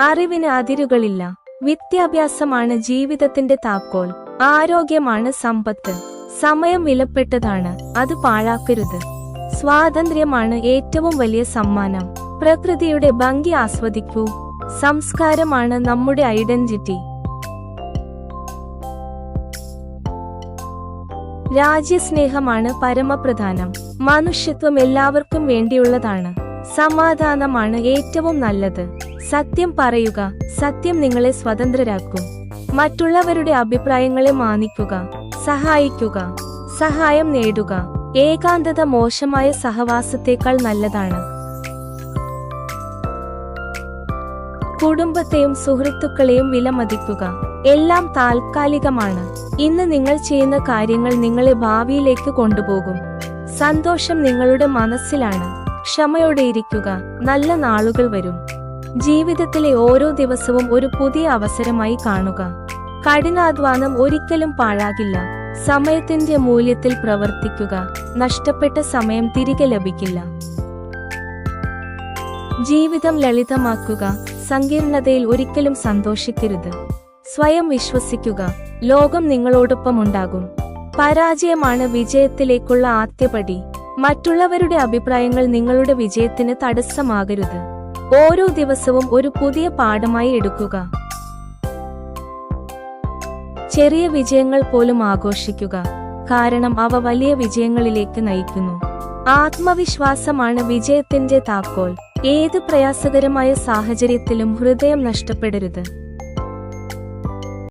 അറിവിന് അതിരുകളില്ല. വിദ്യാഭ്യാസമാണ് ജീവിതത്തിന്റെ താക്കോൽ. ആരോഗ്യമാണ് സമ്പത്ത്. സമയം വിലപ്പെട്ടതാണ്. അത് പാഴാക്കരുത്. സ്വാതന്ത്ര്യമാണ് ഏറ്റവും വലിയ സമ്മാനം. പ്രകൃതിയുടെ ഭംഗി ആസ്വദിക്കൂ. സംസ്കാരമാണ് നമ്മുടെ ഐഡന്റിറ്റി. രാജ്യസ്നേഹമാണ് പരമപ്രധാനം. മനുഷ്യത്വം എല്ലാവർക്കും വേണ്ടിയുള്ളതാണ്. സമാധാനമാണ് ഏറ്റവും നല്ലത്. സത്യം പറയുക സത്യം നിങ്ങളെ സ്വതന്ത്രരാക്കും. മറ്റുള്ളവരുടെ അഭിപ്രായങ്ങളെ മാനിക്കുക സഹായിക്കുക സഹായം നേടുക. ഏകാന്തത മോശമായ സഹവാസത്തേക്കാൾ നല്ലതാണ്. കുടുംബത്തെയും സുഹൃത്തുക്കളെയും വിലമതിക്കുക. എല്ലാം താൽക്കാലികമാണ്. ഇന്ന് നിങ്ങൾ ചെയ്യുന്ന കാര്യങ്ങൾ നിങ്ങളെ ഭാവിയിലേക്ക് കൊണ്ടുപോകും. സന്തോഷം നിങ്ങളുടെ മനസ്സിലാണ്. ക്ഷമയോടെ ഇരിക്കുക. നല്ല നാളുകൾ വരും. ജീവിതത്തിലെ ഓരോ ദിവസവും ഒരു പുതിയ അവസരമായി കാണുക. കഠിനാധ്വാനം ഒരിക്കലും പാഴാകില്ല. സമയത്തിന്റെ മൂല്യത്തിൽ പ്രവർത്തിക്കുക. നഷ്ടപ്പെട്ട സമയം തിരികെ ലഭിക്കില്ല. ജീവിതം ലളിതമാക്കുക. സങ്കീർണതയിൽ ഒരിക്കലും സന്തോഷിക്കരുത്. സ്വയം വിശ്വസിക്കുക. ലോകം നിങ്ങളോടൊപ്പം ഉണ്ടാകും. പരാജയമാണ് വിജയത്തിലേക്കുള്ള ആദ്യപടി. മറ്റുള്ളവരുടെ അഭിപ്രായങ്ങൾ നിങ്ങളുടെ വിജയത്തിന് തടസ്സമാകരുത്. ഓരോ ദിവസവും ഒരു പുതിയ പാഠമായി എടുക്കുക. ചെറിയ വിജയങ്ങൾ പോലും ആഘോഷിക്കുക. കാരണം അവ വലിയ വിജയങ്ങളിലേക്ക് നയിക്കുന്നു. ആത്മവിശ്വാസമാണ് വിജയത്തിന്റെ താക്കോൽ. ഏത് പ്രയാസകരമായ സാഹചര്യത്തിലും ഹൃദയം നഷ്ടപ്പെടരുത്.